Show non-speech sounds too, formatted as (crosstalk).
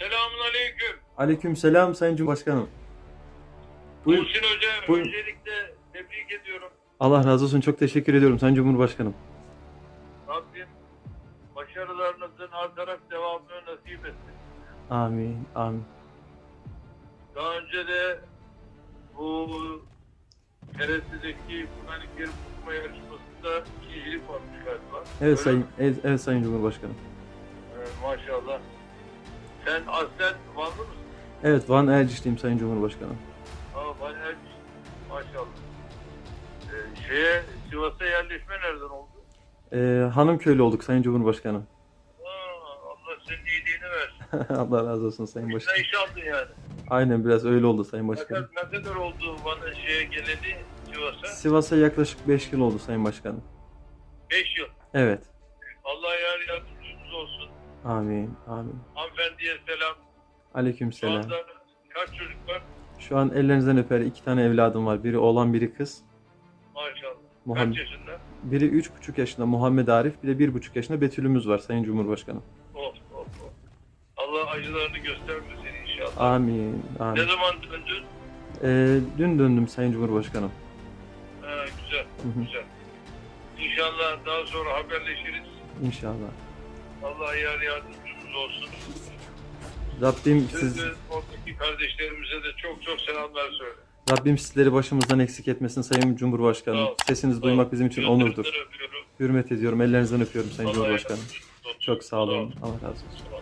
Selamun aleyküm. Aleyküm selam Sayın Cumhurbaşkanım. Buyur. Muhsin Hoca Buyur. öncelikle tebrik ediyorum. Allah razı olsun. Çok teşekkür ediyorum Sayın Cumhurbaşkanım. Rabbim başarılarınızın artarak devamını nasip etsin. Amin. Amin. Daha önce de bu TRT'deki Kur'an-ı Kerim okuma yarışmasında ikincilik varmış galiba. Evet Öyle Sayın mi? evet, evet Sayın Cumhurbaşkanım. Evet, maşallah. Sen aslen Vanlı mısın? Evet Van Erciş'teyim Sayın Cumhurbaşkanım. Ha, Van Erciş. Maşallah. Ee, şeye, Sivas'a yerleşme nereden oldu? Ee, Hanımköylü olduk Sayın Cumhurbaşkanım. Aa, Allah senin iyiliğini versin. (laughs) Allah razı olsun Sayın Güzel Başkanım. iş aldın yani. Aynen biraz öyle oldu Sayın Ne Başkanım. kadar, ne kadar oldu bana şeye geleli Sivas'a? Sivas'a yaklaşık 5 yıl oldu Sayın Başkanım. 5 yıl. Evet. Amin. Amin. Hanımefendiye selam. Aleyküm Şu selam. anda kaç çocuk var? Şu an ellerinizden öper iki tane evladım var. Biri oğlan biri kız. Maşallah. Muhammed. Kaç yaşında? Biri 3,5 yaşında Muhammed Arif. Bir de 1,5 yaşında Betül'ümüz var Sayın Cumhurbaşkanım. Of of of. Allah acılarını göstermesin inşallah. Amin. Ne Amin. zaman döndün? Ee, dün döndüm Sayın Cumhurbaşkanım. Ha, güzel, Hı hı. güzel. İnşallah daha sonra haberleşiriz. İnşallah. Allah yar yardımcımız olsun. Rabbim Siz siz oradaki kardeşlerimize de çok çok selamlar söyle. Rabbim sizleri başımızdan eksik etmesin Sayın Cumhurbaşkanım. Sağ ol. Sesinizi duymak bizim için onurdur. Gözlerinden öpüyorum. Hürmet ediyorum. Ellerinizden öpüyorum Sayın Allah Cumhurbaşkanım. yardımcınız olsun. Çok sağ olun. Ol. Allah razı olsun. Ol.